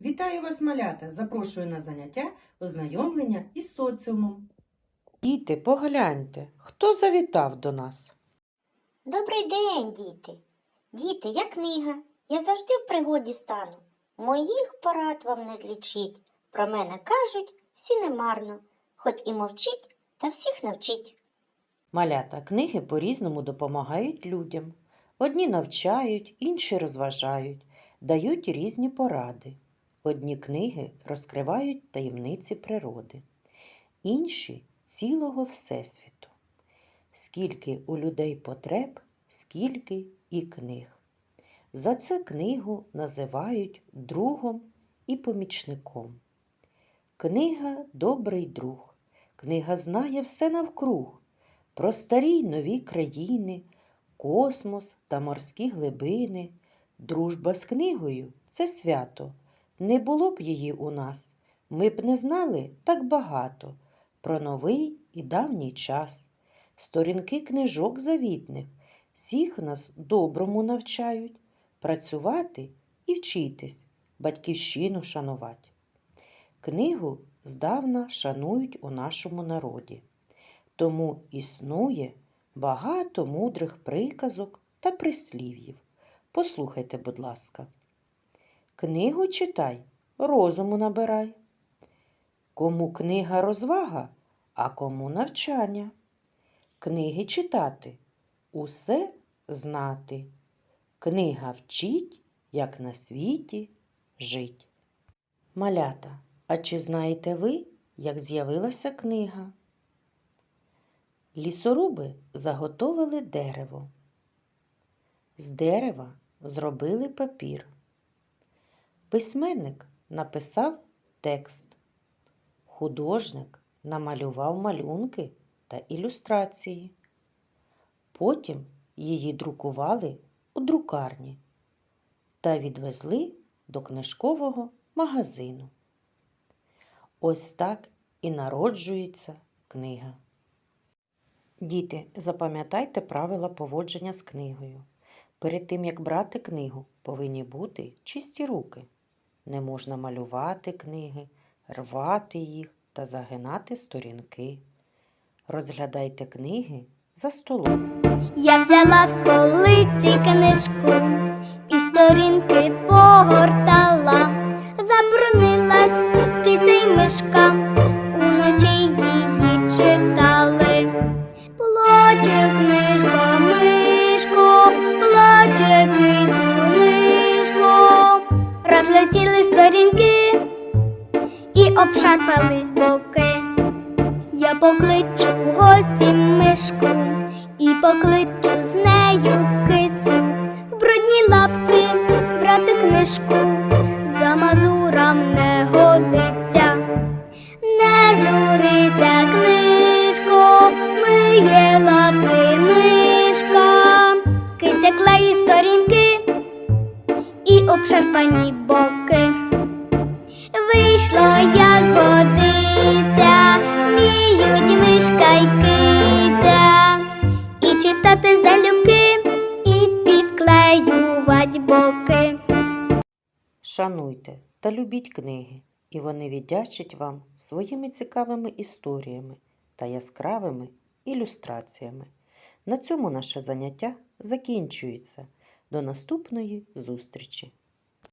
Вітаю вас, малята! Запрошую на заняття ознайомлення із соціумом. Діти, погляньте, хто завітав до нас? Добрий день, діти. Діти, я книга. Я завжди в пригоді стану. Моїх порад вам не злічить. Про мене кажуть, всі немарно, хоч і мовчить, та всіх навчить. Малята книги по-різному допомагають людям. Одні навчають, інші розважають, дають різні поради. Одні книги розкривають таємниці природи, інші цілого Всесвіту. Скільки у людей потреб, скільки і книг. За це книгу називають другом і помічником. Книга добрий друг. Книга знає все навкруг про старі й нові країни, космос та морські глибини. Дружба з книгою це свято. Не було б її у нас. Ми б не знали так багато про новий і давній час. Сторінки книжок завітних всіх нас доброму навчають працювати і вчитись, батьківщину шанувати. Книгу здавна шанують у нашому народі, тому існує багато мудрих приказок та прислів'їв. Послухайте, будь ласка. Книгу читай, розуму набирай. Кому книга розвага, а кому навчання. Книги читати, усе знати. Книга вчить, як на світі жить. Малята, а чи знаєте ви, як з'явилася книга? Лісоруби заготовили дерево. З дерева зробили папір. Письменник написав текст. Художник намалював малюнки та ілюстрації. Потім її друкували у друкарні та відвезли до книжкового магазину. Ось так і народжується книга. Діти, запам'ятайте правила поводження з книгою. Перед тим, як брати книгу, повинні бути чисті руки. Не можна малювати книги, рвати їх та загинати сторінки. Розглядайте книги за столом. Я взяла з полиці книжку і сторінки погортала, забронилась киця й мишка, сторінки і обшарпались боки. Я покличу в гості мишку і покличу з нею кицю в брудні лапки брати книжку за мазурам не годиться. Не журися, книжко, миє лапки мишка, киця клеїть сторінки і обшарпані боки. Вийшло, як годиться, вміють мишка й киця, і читати залюбки, і підклеювать боки. Шануйте та любіть книги, і вони віддячать вам своїми цікавими історіями та яскравими ілюстраціями. На цьому наше заняття закінчується. До наступної зустрічі!